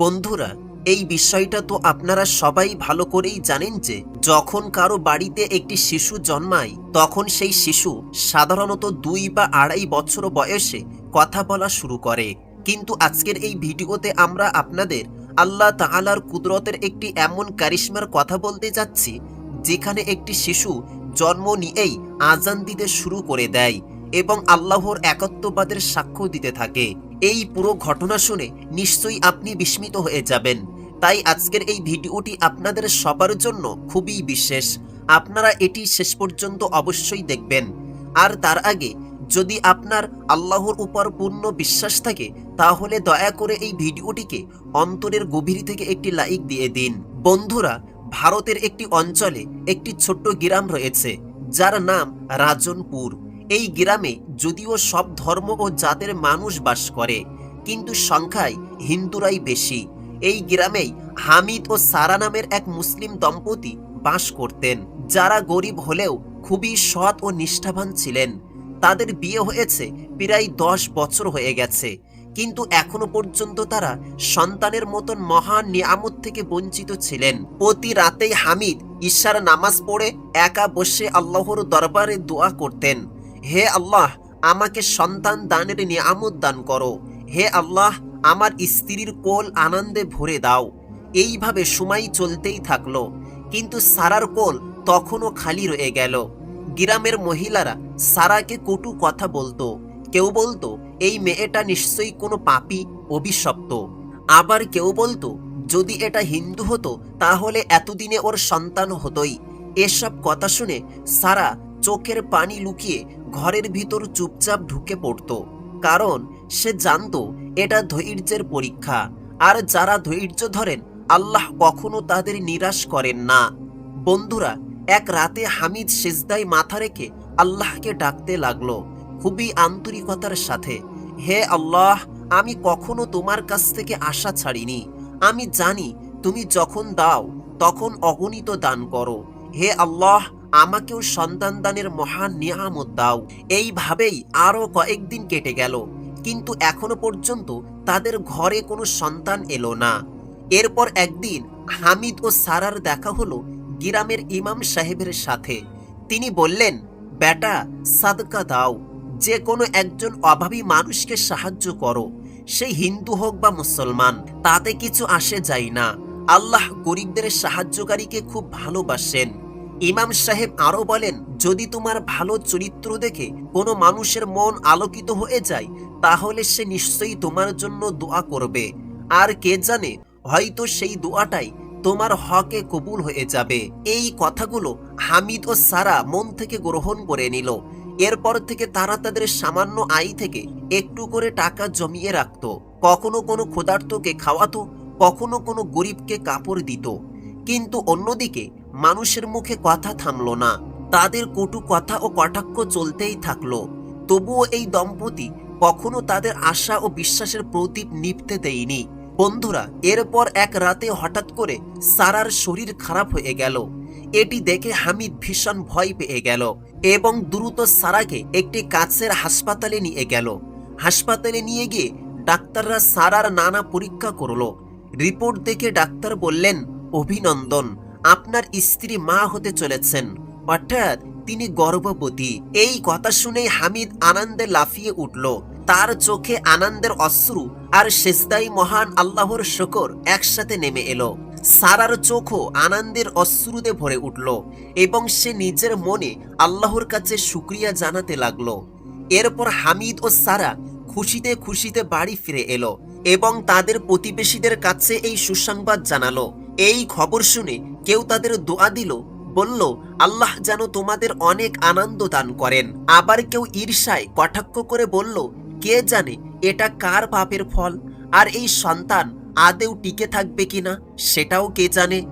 বন্ধুরা, এই বিষয়টা তো আপনারা সবাই ভালো করেই জানেন যে, যখন কারও বাড়িতে একটি শিশু জন্মায়, তখন সেই শিশু সাধারণত দুই বা আড়াই বছর বয়সে কথা বলা শুরু করে। কিন্তু আজকের এই ভিডিওতে আমরা আপনাদের আল্লাহ তাহালার কুদরতের একটি এমন কারিশমার কথা বলতে যাচ্ছি, যেখানে একটি শিশু জন্ম নিয়েই আজান দিতে শুরু করে দেয় এবং আল্লাহর একত্ববাদের সাক্ষ্য দিতে থাকে। এই পুরো ঘটনা শুনে নিশ্চয়ই আপনি বিস্মিত হয়ে যাবেন। তাই আজকের এই ভিডিওটি আপনাদের সবার জন্য খুবই বিশেষ। আপনারা এটি শেষ পর্যন্ত অবশ্যই দেখবেন। আর তার আগে, যদি আপনার আল্লাহর উপর পূর্ণ বিশ্বাস থাকে, তাহলে দয়া করে এই ভিডিওটিকে অন্তরের গভীর থেকে একটি লাইক দিয়ে দিন। বন্ধুরা, ভারতের একটি অঞ্চলে একটি ছোট্ট গ্রাম রয়েছে, যার নাম রাজনপুর। এই গ্রামে যদিও সব ধর্ম ও জাতের মানুষ বাস করে, কিন্তু সংখ্যায় হিন্দুরাই বেশি। এই গ্রামেই হামিদ ও সারা নামের এক মুসলিম দম্পতি বাস করতেন, যারা গরিব হলেও খুবই সৎ ও নিষ্ঠাবান ছিলেন। তাদের বিয়ে হয়েছে প্রায় দশ বছর হয়ে গেছে, কিন্তু এখনও পর্যন্ত তারা সন্তানের মতন মহান নিয়ামত থেকে বঞ্চিত ছিলেন। প্রতি রাতেই হামিদ ঈশ্বর নামাজ পড়ে একা বসে আল্লাহর দরবারে দোয়া করতেন। হে আল্লাহ, আমাকে সন্তান দানের নিয়ামত দান করো। হে আল্লাহ, আমার স্ত্রীর কোল আনন্দে ভরে দাও। এইভাবে সময় চলতেই থাকল, কিন্তু সারার কোল তখনও খালি রয়ে গেল। গ্রামের মহিলারা সারাকে কটু কথা বলতো। কেউ বলতো, এই মেয়েটা নিশ্চয়ই কোনো পাপী, অভিশপ্ত। আবার কেউ বলতো, যদি এটা হিন্দু হতো, তাহলে এতদিনে ওর সন্তান হতোই। এসব কথা শুনে সারা চোখের পানি লুকিয়ে ঘরের ভিতর চুপচাপ ঢুকে পড়তো। কারণ সে জানতো এটা ধৈর্যের পরীক্ষা। আর যারা ধৈর্য ধরেন, আল্লাহ কখনো তাদের নিরাশ করেন না। বন্ধুরা, এক রাতে হামিদ সেজদায় মাথা রেখে আল্লাহকে ডাকতে লাগল। খুবই আন্তরিকতার সাথে, হে আল্লাহ, আমি কখনো তোমার কাছ থেকে আশা ছাড়িনি। আমি জানি তুমি যখন দাও, তখন অগণিত দান করো। হে আল্লাহ আমাকেও সন্তান দানের মহান নিয়ামত দাও। এইভাবেই আরও কয়েকদিন কেটে গেল। কিন্তু এখনও পর্যন্ত তাদের ঘরে কোনো সন্তান এলো না। এরপর একদিন হামিদ ও সারার দেখা হলো গিরামের ইমাম সাহেবের সাথে। তিনি বললেন, বেটা, সাদকা দাও। যে কোনো একজন অভাবী মানুষকে সাহায্য করো। সে হিন্দু হোক বা মুসলমান, তাতে কিছু আসে যায় না। আল্লাহ গরিবদের সাহায্যকারীকে খুব ভালোবাসেন। ইমাম সাহেব আরও বলেন, যদি তোমার ভালো চরিত্র দেখে কোনো মানুষের মন আলোকিত হয়ে যায়, তাহলে সে নিশ্চয়ই তোমার জন্য দোয়া করবে। আর কে জানে, হয়তো সেই দোয়াটাই তোমার হকে কবুল হয়ে যাবে। এই কথাগুলো হামিদ ও সারা মন থেকে গ্রহণ করে নিল। এরপর থেকে তারা তাদের সামান্য আয় থেকে একটু করে টাকা জমিয়ে রাখত। কখনো কোনো ক্ষুধার্তকে খাওয়াতো, কখনো কোনো গরিবকে কাপড় দিত। কিন্তু অন্যদিকে মানুষের মুখে কথা থামল না। তাদের কটু কথা ও কটাক্ষ চলতেই থাকল। তবুও এই দম্পতি কখনো তাদের আশা ও বিশ্বাসের প্রদীপ নিভতে দেয়নি। বন্ধুরা, এরপর এক রাতে হঠাৎ করে সারার শরীর খারাপ হয়ে গেল। এটি দেখে হামিদ ভীষণ ভয় পেয়ে গেল এবং দ্রুত সারাকে একটি কাছের হাসপাতালে নিয়ে গেল। হাসপাতালে নিয়ে গিয়ে ডাক্তাররা সারার নানা পরীক্ষা করল। রিপোর্ট দেখে ডাক্তার বললেন, অভিনন্দন। আপনার স্ত্রী মা হতে চলেছেন। অর্থাৎ তিনি গর্ভবতী। এই কথা শুনেই হামিদ আনন্দে লাফিয়ে উঠল। তার চোখে আনন্দের অশ্রু আর শেষদাই মহান আল্লাহর শকর একসাথে নেমে এলো। সারার চোখও আনন্দের অশ্রুতে ভরে উঠল এবং সে নিজের মনে আল্লাহর কাছে শুক্রিয়া জানাতে লাগল। এরপর হামিদ ও সারা খুশিতে খুশিতে বাড়ি ফিরে এলো এবং তাদের প্রতিবেশীদের কাছে এই সুসংবাদ জানালো। এই খবর শুনে কেউ তাদের দোয়া দিল, বলল, আল্লাহ যেন তোমাদের অনেক আনন্দ দান করেন। আবার কেউ ঈর্ষায় কটাক্ষ করে বলল, কে জানে এটা কার পাপের ফল? আর এই সন্তান আদেও টিকে থাকবে কিনা, সেটাও কে জানে?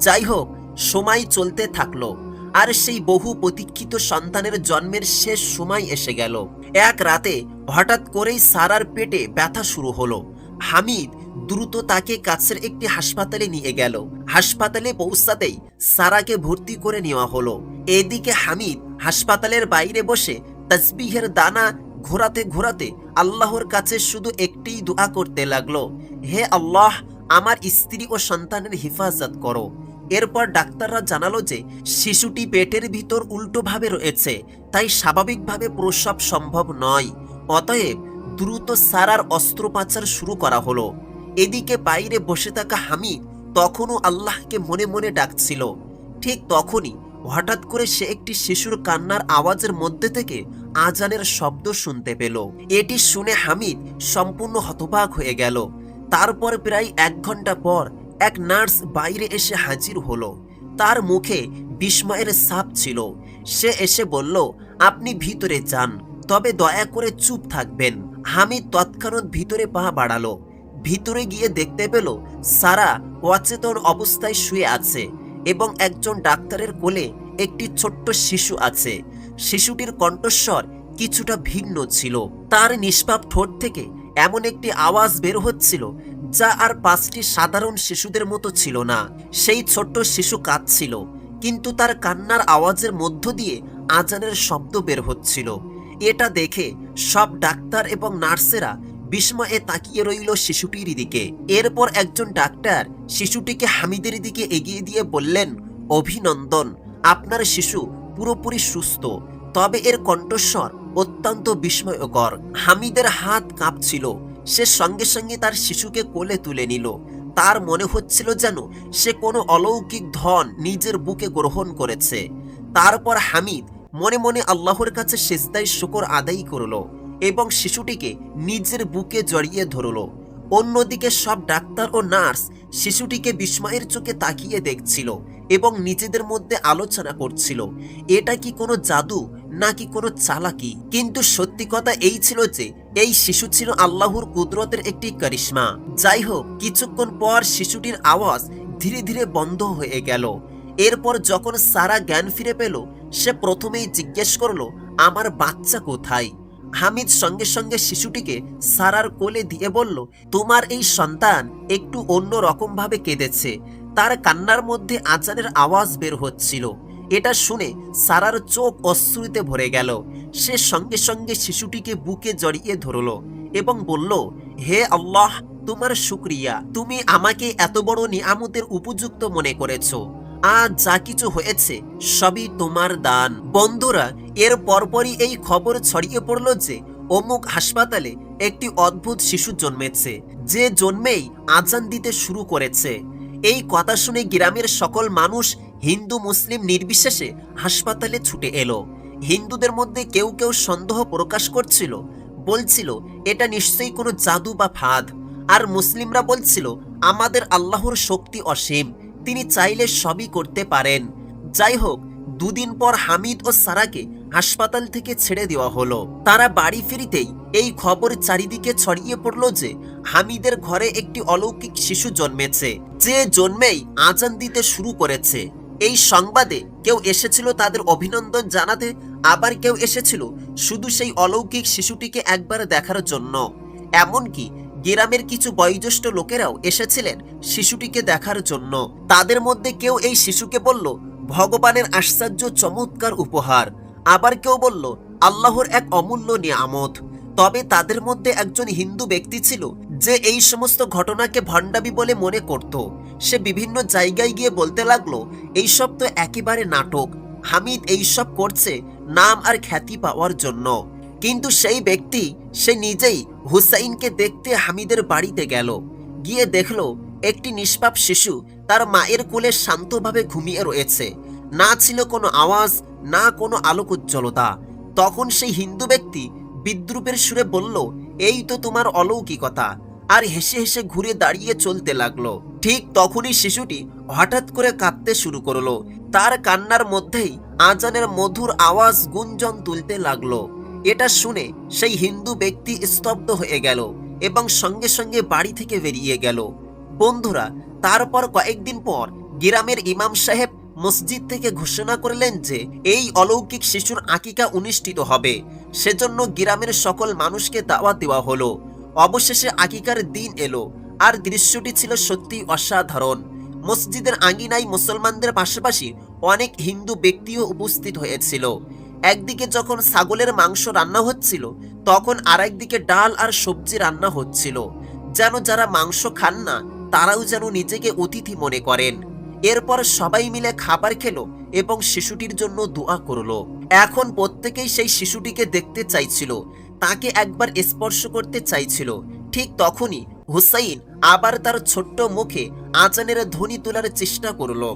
যাই হোক, সময় চলতে থাকল, আর সেই বহু প্রতীক্ষিত সন্তানের জন্মের শেষ সময় এসে গেল। এক রাতে হঠাৎ করেই সারার পেটে ব্যথা শুরু হলো। হামিদ দ্রুত তাকে কাছের একটি হাসপাতালে নিয়ে গেল। হাসপাতালে পৌঁছাতেই সারাকে ভর্তি করে নেওয়া হলো। এদিকে হামিদ হাসপাতালের বাইরে বসে তসবিহের দানা ঘোরাতে ঘোরাতে আল্লাহর কাছে শুধু একটিই দোয়া করতে লাগল। হে আল্লাহ, আমার স্ত্রী ও সন্তানের হেফাজত করো। এরপর ডাক্তাররা জানালো যে শিশুটি পেটের ভিতর উল্টোভাবে রয়েছে, তাই স্বাভাবিকভাবে প্রসব সম্ভব নয়। অতএব দ্রুত সারার অস্ত্রোপচার শুরু করা হলো। এদিকে বাইরে বসে থাকা হামিদ তখনও আল্লাহকে মনে মনে ডাকছিল। ঠিক তখনই হঠাৎ করে সে একটি শিশুর কান্নার আওয়াজের মধ্যে থেকে আজানের শব্দ শুনতে পেল। এটি শুনে হামিদ সম্পূর্ণ হতবাক হয়ে গেল। তারপর প্রায় এক ঘণ্টা পর এক নার্স বাইরে এসে হাজির হলো। তার মুখে বিস্ময়ের সাপ ছিল। সে এসে বলল, আপনি ভিতরে যান, তবে দয়া করে চুপ থাকবেন। হামিদ তৎক্ষণাৎ ভিতরে পা বাড়ালো। ভিতরে গিয়ে দেখতে পেল সারা অচেতন অবস্থায় শুয়ে আছে এবং একজন ডাক্তারের কোলে একটি ছোট্ট শিশু আছে। শিশুটির কণ্ঠস্বর কিছুটা ভিন্ন ছিল। তার নিষ্পাপ ঠোঁট থেকে এমন একটি আওয়াজ বের হচ্ছিল যা আর পাঁচটি সাধারণ শিশুদের মতো ছিল না। সেই ছোট্ট শিশু কাঁদছিল, কিন্তু তার কান্নার আওয়াজের মধ্য দিয়ে আজানের শব্দ বের হচ্ছিল। এটা দেখে সব ডাক্তার এবং নার্সেরা বিস্ময়ে তাকিয়ে রইল শিশুটির দিকে। এরপর একজন ডাক্তার শিশুটিকে হামিদের দিকে এগিয়ে দিয়ে বললেন, অভিনন্দন, আপনার শিশু পুরোপুরি সুস্থ, তবে এর কণ্ঠস্বর অত্যন্ত বিস্ময়কর। হামিদের হাত কাঁপছিল, সে সঙ্গে সঙ্গে তার শিশুকে কোলে তুলে নিল। তার মনে হচ্ছিল যেন সে কোনো অলৌকিক ধন নিজের বুকে গ্রহণ করেছে। তারপর হামিদ মনে মনে আল্লাহর কাছে সেজদায় শুকর আদায় করল। এবং শিশুটিকে নিজের বুকে জড়িয়ে ধরল। অন্যদিকে সব ডাক্তার ও নার্স শিশুটিকে বিস্ময়ের চোখে তাকিয়ে দেখছিল এবং নিজেদের মধ্যে আলোচনা করছিল, এটা কি কোনো জাদু নাকি কোনো চালাকি? কিন্তু সত্যি কথা এই ছিল যে, এই শিশু ছিল আল্লাহর কুদরতের একটি কারিশ্মা। যাই হোক কিছুক্ষণ পর শিশুটির আওয়াজ ধীরে ধীরে বন্ধ হয়ে গেল। এরপর যখন সারা জ্ঞান ফিরে পেল, সে প্রথমেই জিজ্ঞেস করল, আমার বাচ্চা কোথায়? হামিদ সঙ্গে সঙ্গে শিশুটিকে সারার কোলে দিয়ে বলল, তোমার এই সন্তান একটু অন্য রকম ভাবে কেঁদেছে। তার কান্নার মধ্যে আজানের আওয়াজ বের হচ্ছিল। এটা শুনে সারার চোখ অশ্রুতে ভরে গেল। সে সঙ্গে সঙ্গে শিশুটিকে বুকে জড়িয়ে ধরল এবং বলল, হে আল্লাহ, তোমার শুক্রিয়া। তুমি আমাকে এত বড় নিয়ামতের উপযুক্ত মনে করেছ। আজ যা কিছু হয়েছে, সবই তোমার দান। বন্ধুরা, এর পরপরই এই খবর ছড়িয়ে পড়ল যে অমুক হাসপাতালে একটি অদ্ভুত শিশু জন্মেছে, যে জন্মেই আজান দিতে শুরু করেছে। এই কথা শুনে গ্রামের সকল মানুষ হিন্দু মুসলিম নির্বিশেষে হাসপাতালে ছুটে এলো। হিন্দুদের মধ্যে কেউ কেউ সন্দেহ প্রকাশ করছিল, বলছিল, এটা নিশ্চয়ই কোনো জাদু বা ফাঁদ। আর মুসলিমরা বলছিল, আমাদের আল্লাহর শক্তি অসীম। তিনি চাইলে সবই করতে পারেন। যাই হোক, দুদিন পর হামিদ ও সারাকে হাসপাতাল থেকে ছেড়ে দেওয়া হলো। তারা বাড়ি ফিরিতেই এই খবর চারিদিকে ছড়িয়ে পড়ল যে হামিদের ঘরে একটি অলৌকিক শিশু জন্মেছে, যে জন্মেই আজান দিতে শুরু করেছে। এই সংবাদে কেউ এসেছিল তাদের অভিনন্দন জানাতে, আবার কেউ এসেছিল শুধু সেই অলৌকিক শিশুটিকে একবার দেখার জন্য। এমনকি গ্রামের কিছু বয়োজ্যেষ্ঠ লোকেরাও এসেছিলেন শিশুটিকে দেখার জন্য। তাদের মধ্যে কেউ এই শিশুকে বলল, ভগবানের আশ্চর্য চমৎকার উপহার। আবার কেউ বলল, আল্লাহর এক অমূল্য নিয়ামত। তবে তাদের মধ্যে একজন হিন্দু ব্যক্তি ছিল যে এই সমস্ত ঘটনাকে ভণ্ডাবি বলে মনে করত। সে বিভিন্ন জায়গায় গিয়ে বলতে লাগল, এইসব তো একেবারে নাটক। হামিদ এইসব করছে নাম আর খ্যাতি পাওয়ার জন্য। কিন্তু সেই ব্যক্তি, সে নিজেই হুসাইনকে দেখতে হামিদের বাড়িতে গেল। গিয়ে দেখল একটি নিষ্পাপ শিশু তার মায়ের কোলে শান্তভাবে ঘুমিয়ে রয়েছে। না ছিল কোনো আওয়াজ, না কোনো আলোক উজ্জ্বলতা তখন সেই হিন্দু ব্যক্তি বিদ্রুপের সুরে বলল, এই তো তোমার অলৌকিকতা। আর হেসে হেসে ঘুরে দাঁড়িয়ে চলতে লাগল। ঠিক তখনই শিশুটি হঠাৎ করে কাঁদতে শুরু করল। তার কান্নার মধ্যেই আজানের মধুর আওয়াজ গুঞ্জন তুলতে লাগল। এটা শুনে সেই হিন্দু ব্যক্তি স্তব্ধ হয়ে গেল এবং সঙ্গে সঙ্গে বাড়ি থেকে বেরিয়ে গেল। বন্ধুরা, তারপর কয়েকদিন পর গ্রামের ইমাম সাহেব মসজিদ থেকে ঘোষণা করলেন যে এই অলৌকিক শিশুর আকিকা অনুষ্ঠিত হবে। সেজন্য গ্রামের সকল মানুষকে দাওয়া দেওয়া হলো। অবশেষে আকিকার দিন এলো আর দৃশ্যটি ছিল সত্যি অসাধারণ। মসজিদের আঙ্গিনায় মুসলমানদের পাশাপাশি অনেক হিন্দু ব্যক্তিও উপস্থিত হয়েছিল। একদিকে যখন ছাগলের মাংস রান্না হচ্ছিল, তখন আরেকদিকে ডাল আর সবজি রান্না হচ্ছিল। যেন যারা মাংস খান না, তারাও যেন নিজেকে অতিথি মনে করেন। এরপর সবাই মিলে খাবার খেলো এবং শিশুটির জন্য দোয়া করল। এখন প্রত্যেকেই সেই শিশুটিকে দেখতে চাইছিল, তাকে একবার স্পর্শ করতে চাইছিল। ঠিক তখনই হুসাইন আবার তার ছোট্ট মুখে আজানের ধ্বনি তোলার চেষ্টা করল।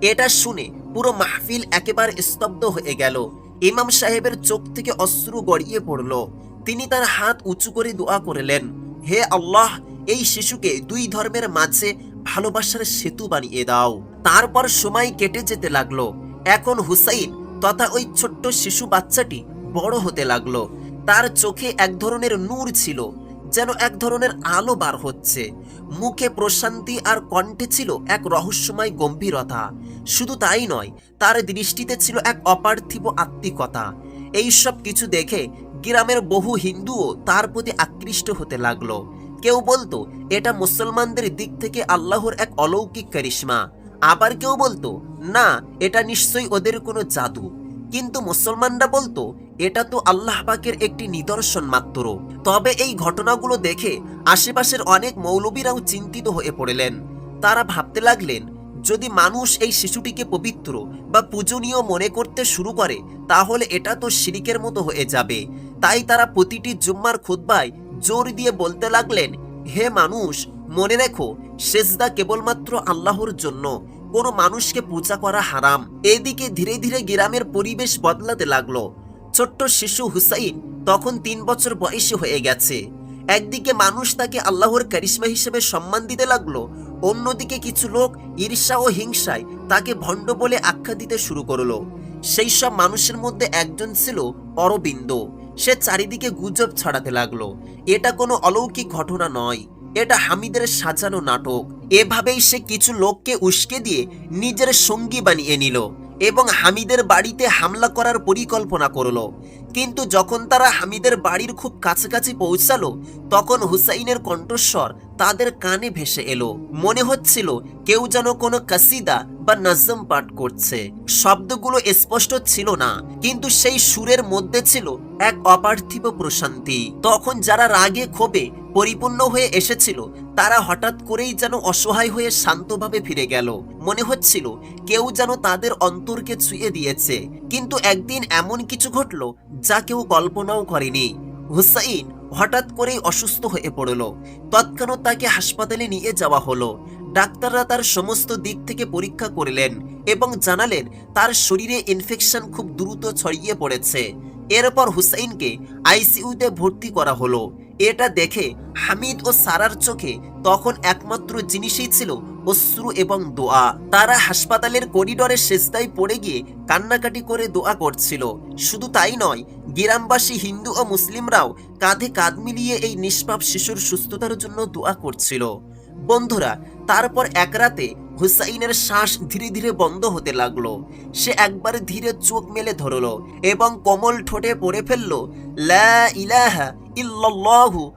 এটা শুনে পুরো মাহফিল একেবারে স্তব্ধ হয়ে গেল। ইমাম সাহেবের চোখ থেকে অশ্রু গড়িয়ে পড়ল। তিনি তার হাত উঁচু করে দোয়া করলেন, হে আল্লাহ, এই শিশুকে দুই ধর্মের মাঝে ভালোবাসার সেতু বানিয়ে দাও। তারপর সময় কেটে যেতে লাগল। এখন হুসাইন তথা ওই ছোট্ট শিশু বাচ্চাটি বড় হতে লাগল। তার চোখে এক ধরনের নূর ছিল। যেন এক ধরনের আলো বার হচ্ছে। মুখে প্রশান্তি আর কণ্ঠে ছিল এক রহস্যময় গম্ভীরতা। শুধু তাই নয়, তার দৃষ্টিতে ছিল এক অপার্থিব আত্মিকতা। এইসব কিছু দেখে গ্রামের বহু হিন্দুও তার প্রতি আকৃষ্ট হতে লাগল। কেউ বলতো, এটা মুসলমানদের দিক থেকে আল্লাহর এক অলৌকিক কারিশ্মা। আবার কেউ বলতো, না, এটা নিশ্চয়ই ওদের কোনো জাদু। কিন্তু মুসলমানরা বলতো এটা তো আল্লাহ পাকের একটি নিদর্শন মাত্র। তবে এই ঘটনাগুলো দেখে আশেপাশের অনেক মৌলবীরাও চিন্তিত হয়ে পড়লেন। তারা ভাবতে লাগলেন, যদি মানুষ এই শিশুটিকে পবিত্র বা পূজনীয় মনে করতে শুরু করে, তাহলে এটা তো শিরিকের মতো হয়ে যাবে। তাই তারা প্রতিটি জুম্মার খুদ্বায় জোর দিয়ে বলতে লাগলেন, হে মানুষ, মনে রেখো, সেজদা কেবলমাত্র আল্লাহর জন্য। কোনো মানুষকে পূজা করা হারাম। এদিকে ধীরে ধীরে গ্রামের পরিবেশ বদলাতে লাগল। ছোট্ট শিশু হুসাইন তখন তিন বছর বয়সী হয়ে গেছে। একদিকে মানুষ তাকে আল্লাহর কারিশ্মা হিসেবে সম্মান দিতে লাগল, অন্যদিকে কিছু লোক ঈর্ষা ও হিংসায় তাকে ভণ্ড বলে আখ্যা দিতে শুরু করল। সেই সব মানুষের মধ্যে একজন ছিল অরবিন্দ। সে চারিদিকে গুজব ছড়াতে লাগল। এটা কোনো অলৌকিক ঘটনা নয়। এটা হামিদের সাজানো নাটক। এভাবেই সে কিছু লোককে উস্কে দিয়ে নিজের সঙ্গী বানিয়ে নিল। এবং হামিদের বাড়িতে হামলা করার পরিকল্পনা করল। কিন্তু যখন তারা হামিদের বাড়ির খুব কাছাকাছি পৌঁছালো, তখন হুসাইনের কণ্ঠস্বর তাদের কানে ভেসে এলো। মনে হচ্ছিল কেউ যেন কোনো কাসিদা বা নাজম পাঠ করছে। শব্দগুলো স্পষ্ট ছিল না, কিন্তু সেই সুরের মধ্যে ছিল এক অপার্থিব প্রশান্তি। তখন যারা রাগে ক্ষোভে পরিপূর্ণ হয়ে এসেছিল, তারা হঠাৎ করেই যেন অসহায় হয়ে শান্তভাবে ফিরে গেল। মনে হচ্ছিল, কেউ যেন তাদের অন্তরকে ছুঁয়ে দিয়েছে। কিন্তু একদিন এমন কিছু ঘটলো, যা কেউ কল্পনাও করেনি। হুসাইন হঠাৎ করেই অসুস্থ হয়ে পড়ল। তৎক্ষণাৎ তাকে হাসপাতালে নিয়ে যাওয়া হলো। ডাক্তাররা তার সমস্ত দিক থেকে পরীক্ষা করলেন এবং জানালেন, তার শরীরে ইনফেকশন খুব দ্রুত ছড়িয়ে পড়েছে। এরপর হুসাইনকে আইসিইউতে ভর্তি করা হলো। এটা দেখে হামিদ ও সারার চোখে তখন একমাত্র জিনিসই ছিল অশ্রু এবং দোয়া। তারা হাসপাতালের করিডোরে শেষদায় পড়ে গিয়ে কান্নাকাটি করে দোয়া করছিল। শুধু তাই নয়, গ্রামবাসী হিন্দু ও মুসলিমরাও কাঁধে কাঁধ মিলিয়ে এই নিষ্পাপ শিশুর সুস্থতার জন্য দোয়া করছিল। বন্ধুরা, তারপর এক রাতে হুসাইনের শ্বাস ধীরে ধীরে বন্ধ হতে লাগল। সে একবার ধীরে চোখ মেলে ধরলো এবং কোমল ঠোঁটে পড়ে ফেলল, লা ইলাহা ইল্লাল্লাহু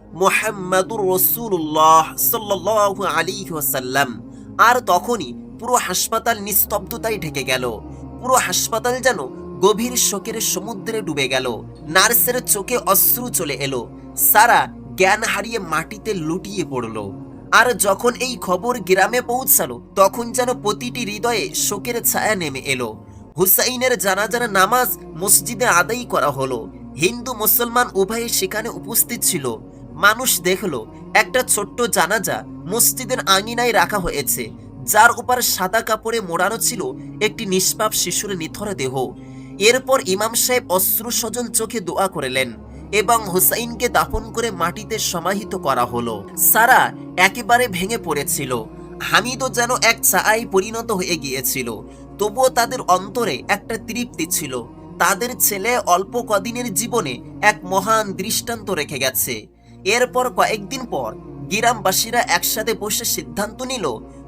আর তখনই পুরো হাসপাতাল নিস্তব্ধতায় ঢেকে গেল। পুরো হাসপাতাল যেন গভীর শোকের সমুদ্রে ডুবে গেল। নার্সের চোখে অশ্রু চলে এলো। সারা জ্ঞান হারিয়ে মাটিতে লুটিয়ে পড়ল। আর যখন এই খবর গ্রামে পৌঁছালো, তখন যেন প্রতিটি হৃদয়ে শোকের ছায়া নেমে এলো। হুসাইনের জানাজার নামাজ মসজিদে আদায় করা হলো। হিন্দু মুসলমান উভয়ে সেখানে উপস্থিত ছিল। মানুষ দেখল, একটা ছোট্ট জানাজা মসজিদের আঙিনায় রাখা হয়েছে, যার উপর সাদা কাপড়ে মোড়ানো ছিল একটি নিষ্পাপ শিশুর নিথর দেহ। এরপর ইমাম সাহেব অশ্রু সজল চোখে দোয়া করলেন এবং হুসাইনকে দাফন করে মাটিতে সমাহিত করা হলো। সারা একেবারে ভেঙে পড়েছিল। হামিদও যেন এক চায় পরিণত হয়ে গিয়েছিল। তবুও তাদের অন্তরে একটা তৃপ্তি ছিল। তাদের ছেলে অল্প কদিনের জীবনে এক মহান দৃষ্টান্ত রেখে গেছে। এরপর কয়েকদিন পর গ্রামবাসীরা একসাথে বসে সিদ্ধান্ত নিল,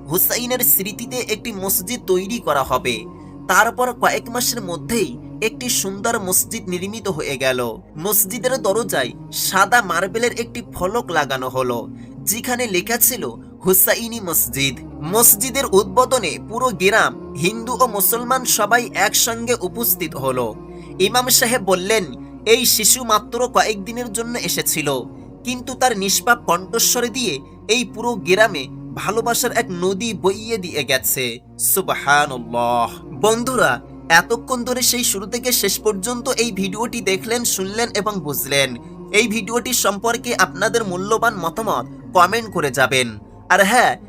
হুসাইনের স্মৃতিতে একটি মসজিদ তৈরি করা হবে। তারপর কয়েক মাসের মধ্যেই একটি সুন্দর মসজিদ নির্মিত হয়ে গেল। মসজিদের দরজায় সাদা মার্বেলের একটি ফলক লাগানো হলো, যেখানে লেখা ছিল, হুসাইনি মসজিদ। মসজিদের উদ্বোধনে পুরো গ্রাম হিন্দু ও মুসলমান সবাই একসঙ্গে উপস্থিত হলো। ইমাম সাহেব বললেন, এই শিশু মাত্র কয়েকদিনের জন্য এসেছিল, কিন্তু তার নিষ্পাপ কণ্ঠস্বরে দিয়ে এই পুরো গ্রামে ভালোবাসার এক নদী বইয়ে দিয়ে গেছে। বন্ধুরা, এতক্ষণ ধরে সেই শুরু থেকে শেষ পর্যন্ত এই ভিডিওটি দেখলেন, শুনলেন এবং বুঝলেন। এই ভিডিওটি সম্পর্কে আপনাদের মূল্যবান মতামত কমেন্ট করে যাবেন। আর হ্যাঁ